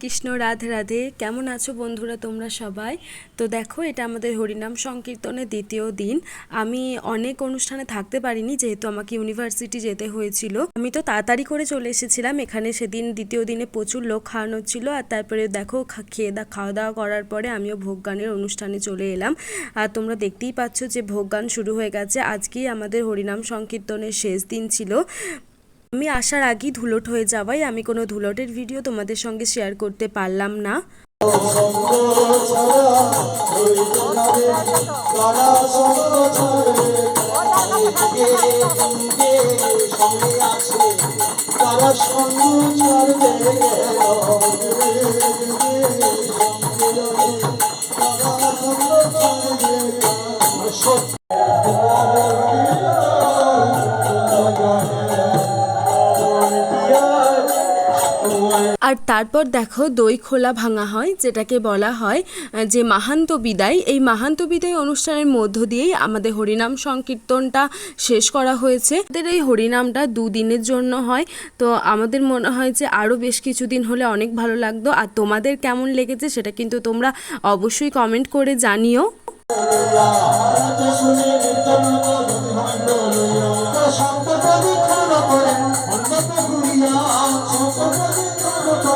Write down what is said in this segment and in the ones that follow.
কৃষ্ণ, রাধে রাধে। কেমন আছো বন্ধুরা তোমরা সবাই? তো দেখো, এটা আমাদের হরিনাম সংকীর্তনের দ্বিতীয় দিন। আমি অনেক অনুষ্ঠানে থাকতে পারিনি, যেহেতু আমাকে ইউনিভার্সিটি যেতে হয়েছিল। আমি তো তাড়াতাড়ি করে চলে এসেছিলাম। এখানে সেদিন দ্বিতীয় দিনে প্রচুর লোক খাওয়ানো ছিল। আর তারপরে দেখো খেয়ে দা খাওয়া দাওয়া করার পরে আমিও ভোগ গানের অনুষ্ঠানে চলে এলাম। আর তোমরা দেখতেই পাচ্ছ যে ভোগ গান শুরু হয়ে গেছে। আজকেই আমাদের হরিনাম সংকীর্তনের শেষ দিন ছিল। আমি আসার আগেই ধুলোট হয়ে যাওয়ায় আমি কোনো ধুলোটের ভিডিও তোমাদের সঙ্গে শেয়ার করতে পারলাম না। আর তারপর দেখো দই খোলা ভাঙা হয়, যেটাকে বলা হয় যে মাহান্ত বিদায়। এই মাহান্ত বিদায় অনুষ্ঠানের মধ্য দিয়েই আমাদের হরিনাম সংকীর্তনটা শেষ করা হয়েছে। আমাদের এই হরিনামটা দুদিনের জন্য হয়, তো আমাদের মনে হয় যে আরও বেশ কিছুদিন হলে অনেক ভালো লাগতো। আর তোমাদের কেমন লেগেছে সেটা কিন্তু তোমরা অবশ্যই কমেন্ট করে জানিও।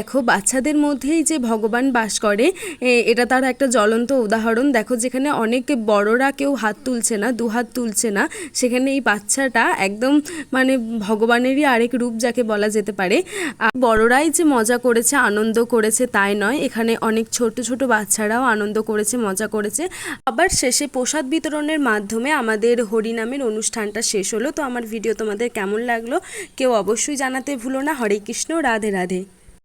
দেখো, বাচ্চাদের মধ্যেই যে ভগবান বাস করে এটা তার একটা জ্বলন্ত উদাহরণ। দেখো, যেখানে অনেক বড়রা কেউ হাত তুলছে না, দু হাত তুলছে না, সেখানে এই বাচ্চাটা একদম মানে ভগবানেরই আরেক রূপ যাকে বলা যেতে পারে। বড়রাই যে মজা করেছে, আনন্দ করেছে, তাই নয়। এখানে অনেক ছোট ছোট বাচ্চারাও আনন্দ করেছে, মজা করেছে। আবার শেষে প্রসাদ বিতরণের মাধ্যমে আমাদের হরিনামের অনুষ্ঠানটা শেষ হলো। তো আমার ভিডিও তোমাদের কেমন লাগল, কেউ অবশ্যই জানাতে ভুলো না। হরে কৃষ্ণ, রাধে রাধে।